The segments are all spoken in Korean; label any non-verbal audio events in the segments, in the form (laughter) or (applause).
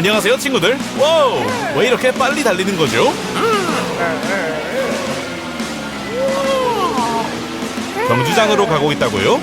안녕하세요 친구들 와우 왜 이렇게 빨리 달리는 거죠? 경주장으로 가고 있다고요?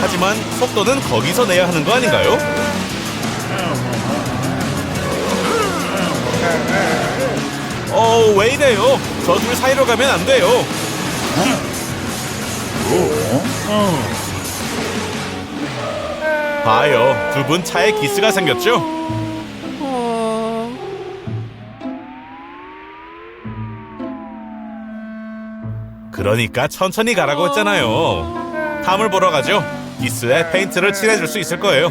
하지만 속도는 거기서 내야 하는 거 아닌가요? 어, 왜 이래요? 저 둘 사이로 가면 안 돼요. 봐요, 두 분 차에 기스가 생겼죠? 그러니까 천천히 가라고 했잖아요. 탐을 보러 가죠. 기스에 페인트를 칠해줄 수 있을 거예요.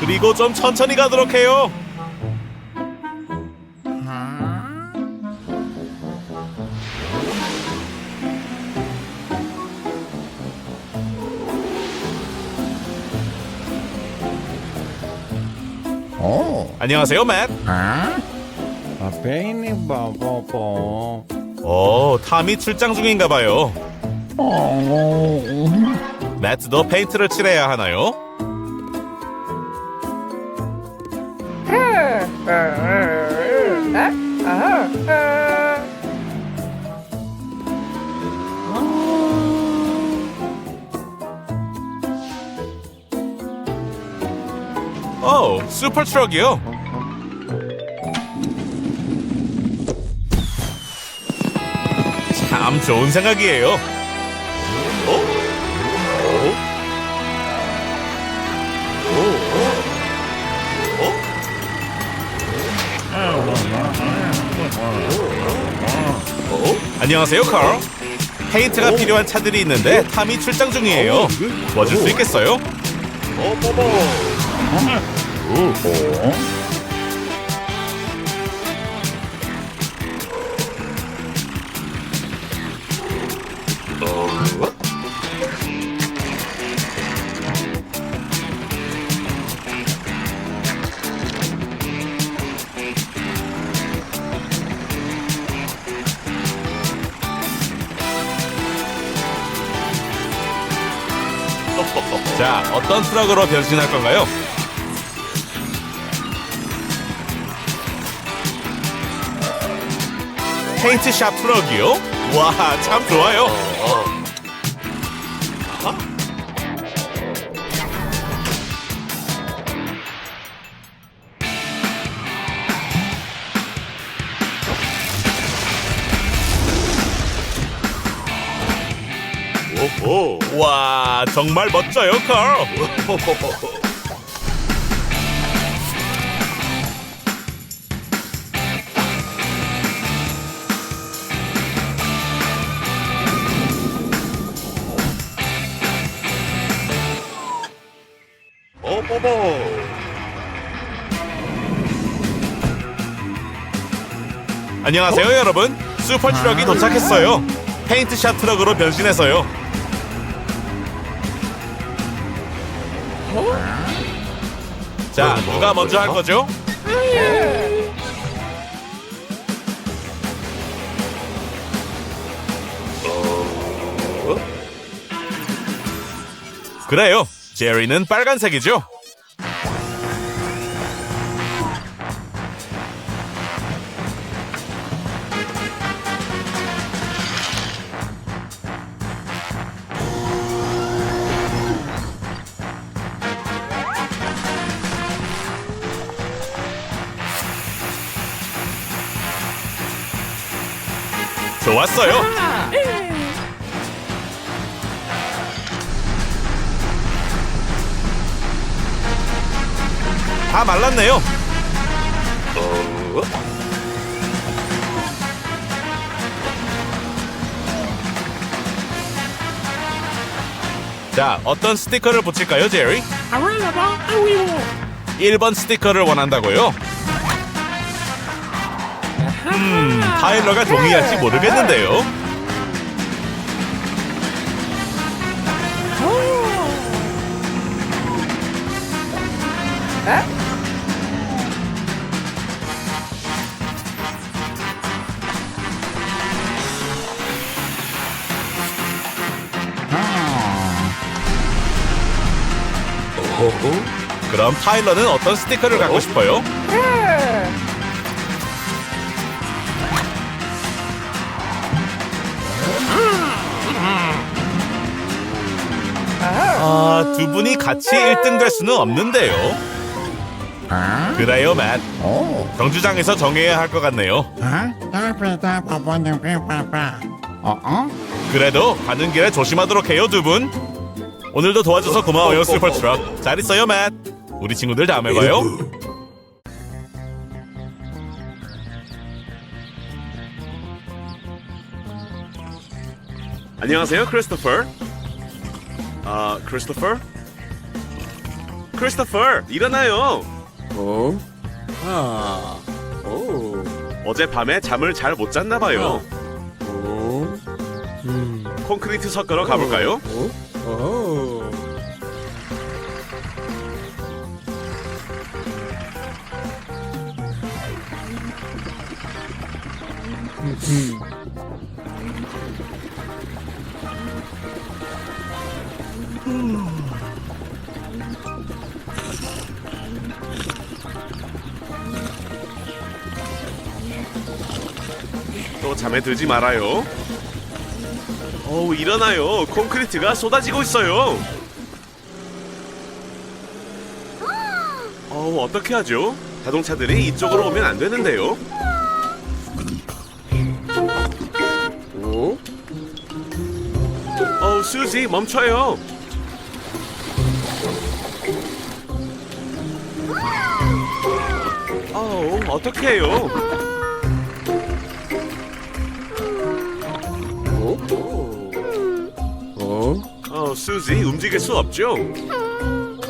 그리고 좀 천천히 가도록 해요. 어. 안녕하세요, 맷. 아? 베이니 바보보. 오, 탐이 출장 중인가 봐요. 어. 매트도 페인트를 칠해야 하나요? 오, 슈퍼 트럭이요. 좋은 생각이에요. 어? 안녕하세요, 카л. 페인트가 필요한 차들이 있는데 탐이 출장 중이에요. 도와줄 수 있겠어요? 자, 어 떤 트럭으로 변신할 건가요? 페인트샵 트럭이요? 와, 참 좋아요. 오호. 와, 정말 멋져요, 칼. 안녕하세요, 여러분. 슈퍼 트럭이 도착했어요. 페인트샵 트럭으로 변신해서요. 자, 누가 먼저 할 거죠? 그래요. 제리는 빨간색이죠. 좋았어요. 다 말랐네요. 자, 어떤 스티커를 붙일까요, 제리? 1번 스티커를 원한다고요? 음, 타일러가 아, 동의할지 네. 모르겠는데요. 그럼 타일러는 어떤 스티커를 갖고 싶어요? 네. 아, 두 분이 같이 1등 될 수는 없는데요. 아? 그래요, 맷. 오. 경주장에서 정해야 할 것 같네요. 빠빠. 어? 어? 그래도 가는 길에 조심하도록 해요, 두 분. 오늘도 도와줘서 고마워요, 슈퍼트럭. 잘 있어요, 맷. 우리 친구들 다음에 봐요. 안녕하세요, 크리스토퍼. 아, 크리스토퍼? 크리스토퍼, 일어나요. 어? 아, 오, 어젯밤에 잠을 잘 못 잤나 봐요. 오, 음, 콘크리트 섞으러 가볼까요? 오, 오, 또 잠에 들지 말아요. 어우, 일어나요. 콘크리트가 쏟아지고 있어요. 어우, 어떻게 하죠? 자동차들이 이쪽으로 오면 안 되는데요. 오, 어우, 수지, 멈춰요. 어떻게 해요? 오, 오, 오, 어, 수지 움직일 수 없죠?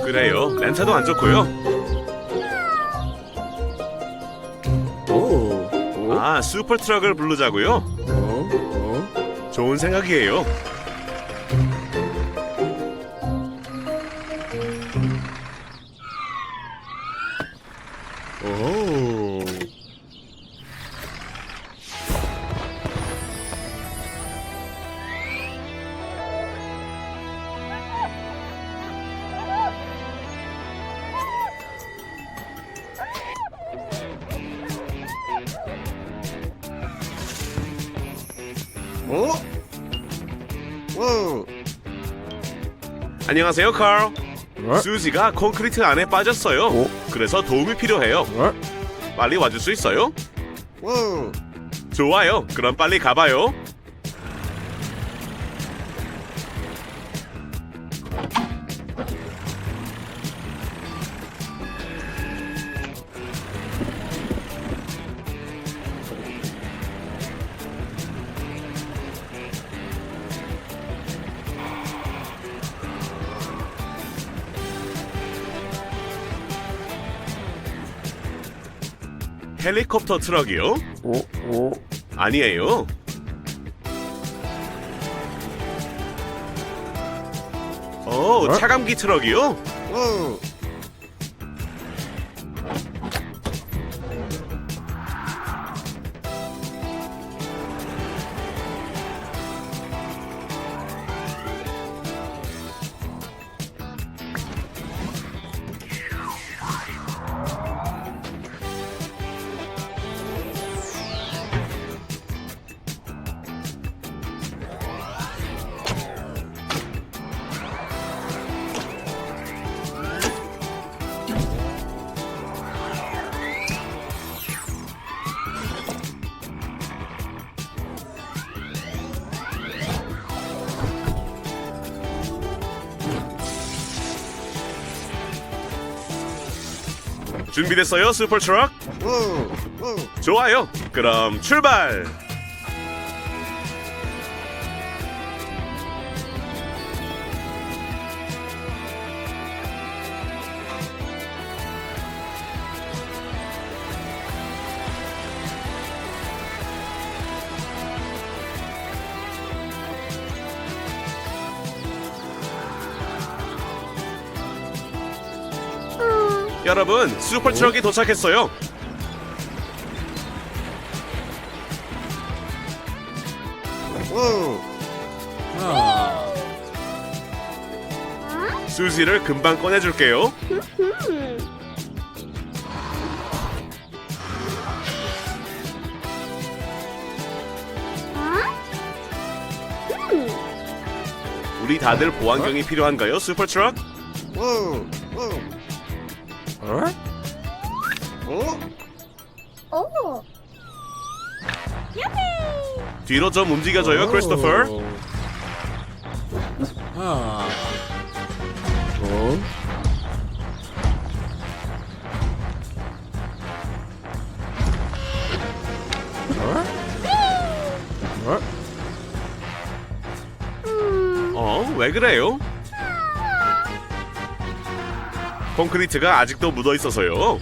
그래요. 렌차도 안 좋고요. 오, 오, 아, 슈퍼 트럭을 부르자고요? 오, 오, 좋은 생각이에요. 오? 오. 안녕하세요, 칼. 어? 수지가 콘크리트 안에 빠졌어요. 어? 그래서 도움이 필요해요. 어? 빨리 와줄 수 있어요? 오. 좋아요. 그럼 빨리 가봐요. 헬리콥터 트럭이요? 오, 오, 아니에요. 오, 어? 차감기 트럭이요? 오. 준비됐어요, 슈퍼 트럭? 오. 오. 좋아요. 그럼 출발. 여러분, 슈퍼 트럭이 도착했어요. 오. 아, 수지를 금방 꺼내줄게요. 우리 다들 보안경이 필요한가요, 슈퍼 트럭? 어? 오. 뒤로 좀 움직여줘요, 크리스토퍼. 아. 어? 어? 어, 왜 그래요? 콘크리트가 아직도 묻어 있어서요.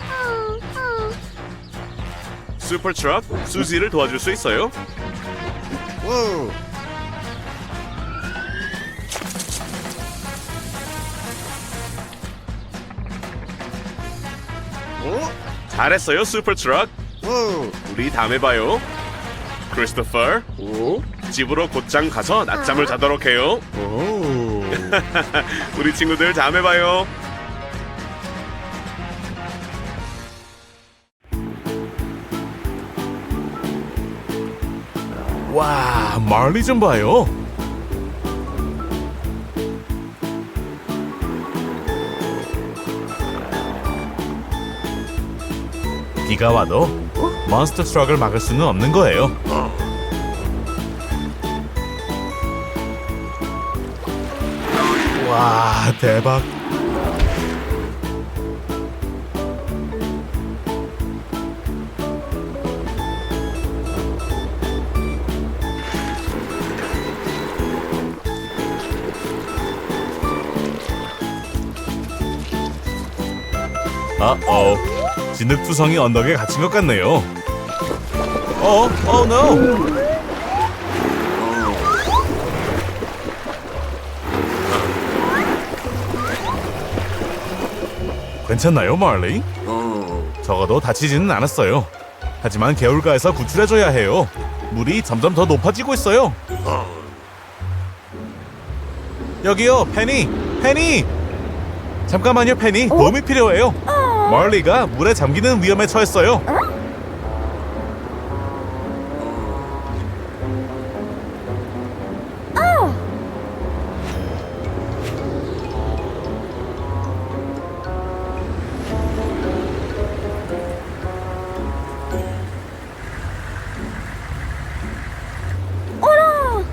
슈퍼 트럭, 수지를 도와줄 수 있어요? 잘했어요, 슈퍼 트럭. 어? 우리 다음에 봐요. 크리스토퍼, 어? 집으로 곧장 가서 낮잠을 자도록 해요. 어? (laughs) 우리 친구들 다음에 봐요. 와, 말리 좀 봐요. 비가 와도 몬스터 트럭을 막을 수는 없는 거예요. 와, 대박. 아어 진흙투성이 언덕에 갇힌 것 같네요. 어? 어 노! 괜찮나요 말리? 어? 적어도 다치지는 않았어요. 하지만 개울가에서 구출해줘야 해요. 물이 점점 더 높아지고 있어요. 여기요 페니 페니 잠깐만요 페니 도움이 필요해요 말리가 물에 잠기는 위험에 처했어요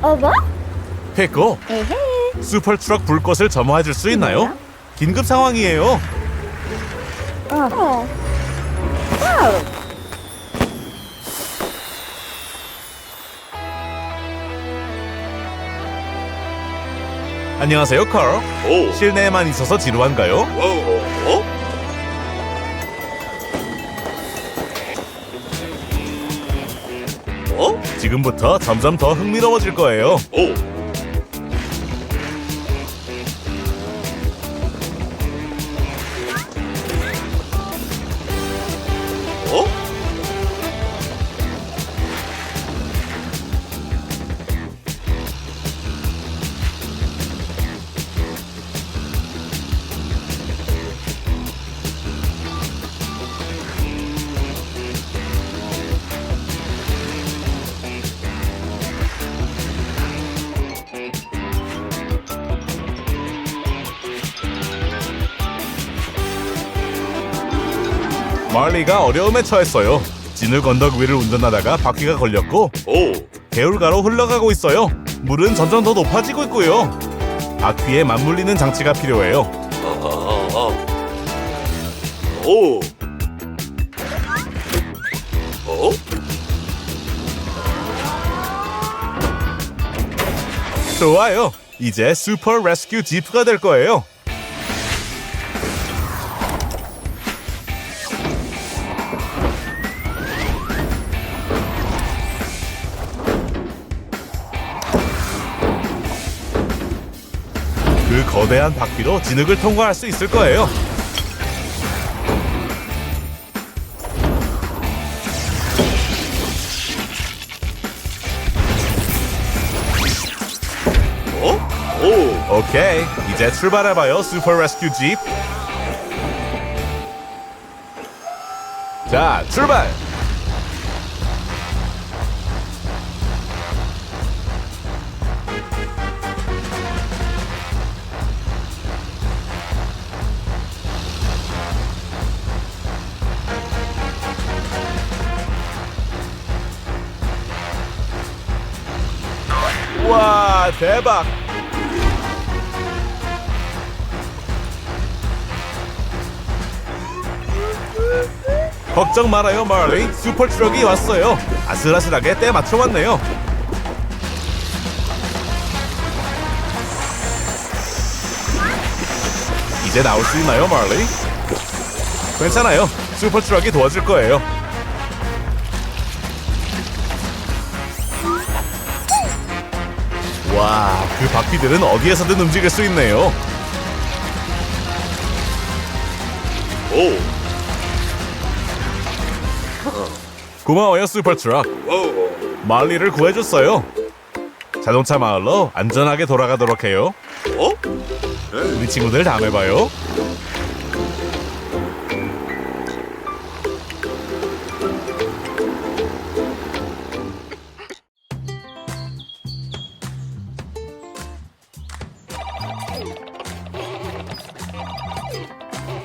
어머? 페코 에헤. 슈퍼 트럭 불꽃을 점화해줄 수 있나요? 긴급 상황이에요 어. 와우. 안녕하세요 컬 오, 실내에만 있어서 지루한가요? 오, 어? 어? 지금부터 점점 더 흥미로워질 거예요 오. 말리가 어려움에 처했어요. 진흙 언덕 위를 운전하다가 바퀴가 걸렸고 오. 개울가로 흘러가고 있어요. 물은 점점 더 높아지고 있고요. 바퀴에 맞물리는 장치가 필요해요. 오. 어? 좋아요. 이제 슈퍼 레스큐 지프가 될 거예요 거대한 바퀴로 진흙을 통과할 수 있을 거예요. 어? 오. 오케이, 이제 출발해봐요, 슈퍼 레스큐 집. 자, 출발! 대박! 걱정 말아요, 말리. 슈퍼 트럭이 왔어요. 아슬아슬하게 때 맞춰 왔네요. 이제 나올 수 있나요, 말리? 괜찮아요. 슈퍼 트럭이 도와줄 거예요. 와, 그 바퀴들은 어디에서든 움직일 수 있네요. 오, 고마워요, 슈퍼 트럭. 오, 말리를 구해줬어요. 자동차 마을로 안전하게 돌아가도록 해요. 어? 우리 친구들 다음에 봐요.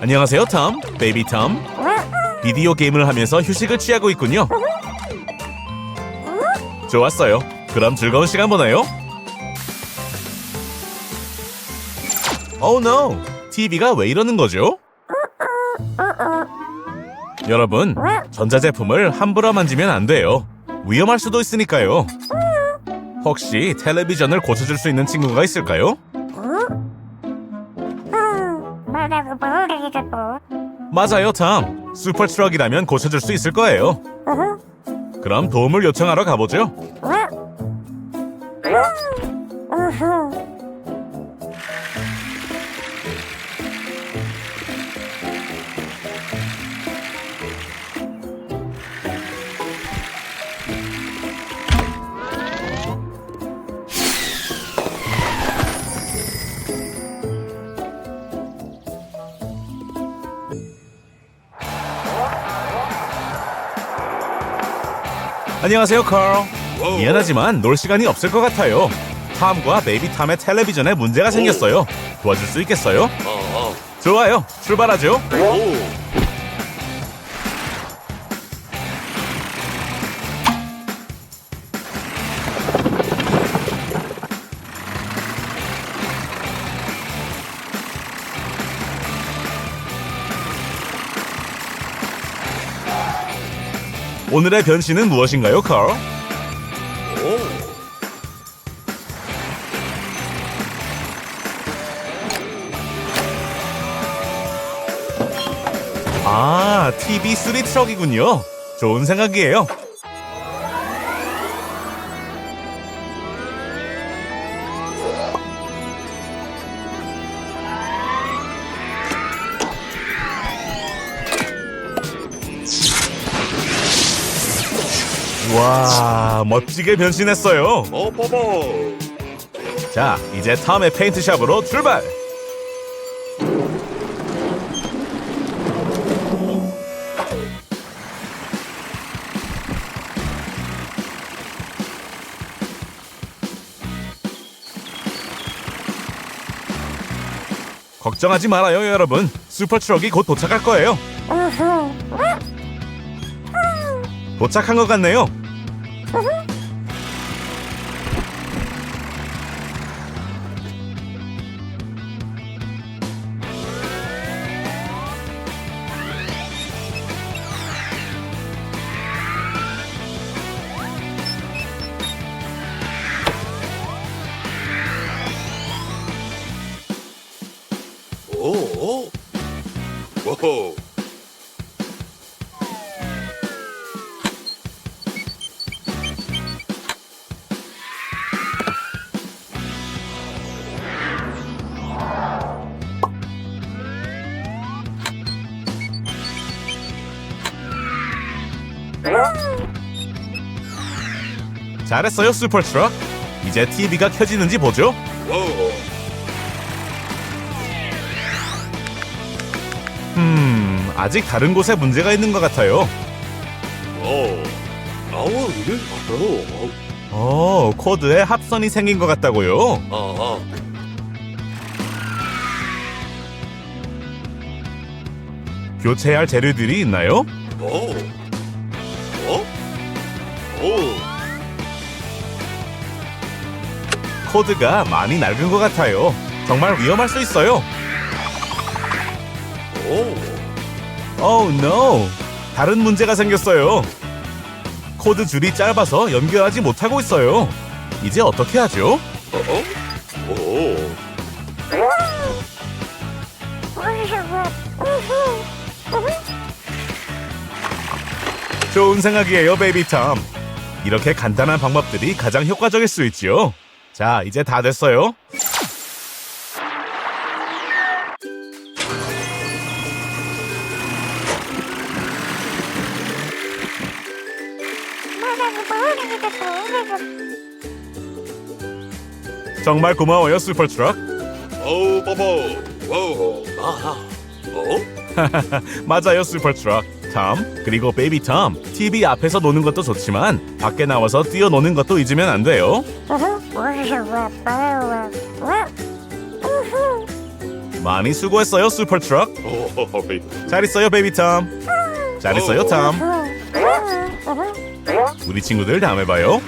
안녕하세요, 톰. 베이비 톰. 비디오 게임을 하면서 휴식을 취하고 있군요. 좋았어요. 그럼 즐거운 시간 보내요. Oh no! TV가 왜 이러는 거죠? 여러분, 전자제품을 함부로 만지면 안 돼요. 위험할 수도 있으니까요. 혹시 텔레비전을 고쳐줄 수 있는 친구가 있을까요? 맞아요, 탐. 슈퍼 트럭이라면 고쳐줄 수 있을 거예요. 그럼 도움을 요청하러 가보죠. 안녕하세요, 칼. 미안하지만 놀 시간이 없을 것 같아요. 탐과 베이비 탐의 텔레비전에 문제가 생겼어요. 도와줄 수 있겠어요? 어, 좋아요. 출발하죠. 어, 오, 오늘의 변신은 무엇인가요, 칼? 오, 아, TV3 트럭이군요. 좋은 생각이에요. 와, 멋지게 변신했어요. 어, 뽀뽀. 자, 이제 탐의 페인트샵으로 출발! 걱정하지 말아요, 여러분. 슈퍼 트럭이 곧 도착할 거예요. 도착한 것 같네요. 오, 오, 오. 잘했어요 슈퍼트럭 이제 TV가 켜지는지 보죠. 음 아직 다른 곳에 문제가 있는 것 같아요. 어 코드에 합선이 생긴 것 같다고요? 교체할 재료들이 있나요? 코드가 많이 낡은 것 같아요. 정말 위험할 수 있어요. 오. Oh no! 다른 문제가 생겼어요. 코드 줄이 짧아서 연결하지 못하고 있어요. 이제 어떻게 하죠? 어? 오. 좋은 생각이에요, 베이비 탐. 이렇게 간단한 방법들이 가장 효과적일 수 있지요. 자, 이제 다 됐어요. 정말 고마워요, 슈퍼트럭. 오 버버. 오. 아하. 어? (laughs) 맞아요, 슈퍼트럭. 탐, 그리고 베이비 탐. TV 앞에서 노는 것도 좋지만 밖에 나와서 뛰어노는 것도 잊으면 안 돼요. 많이 수고했어요, 슈퍼 트럭. 오. 잘 있어요, 베이비 탐. 잘 있어요, 탐. 우리 친구들 다음에 봐요.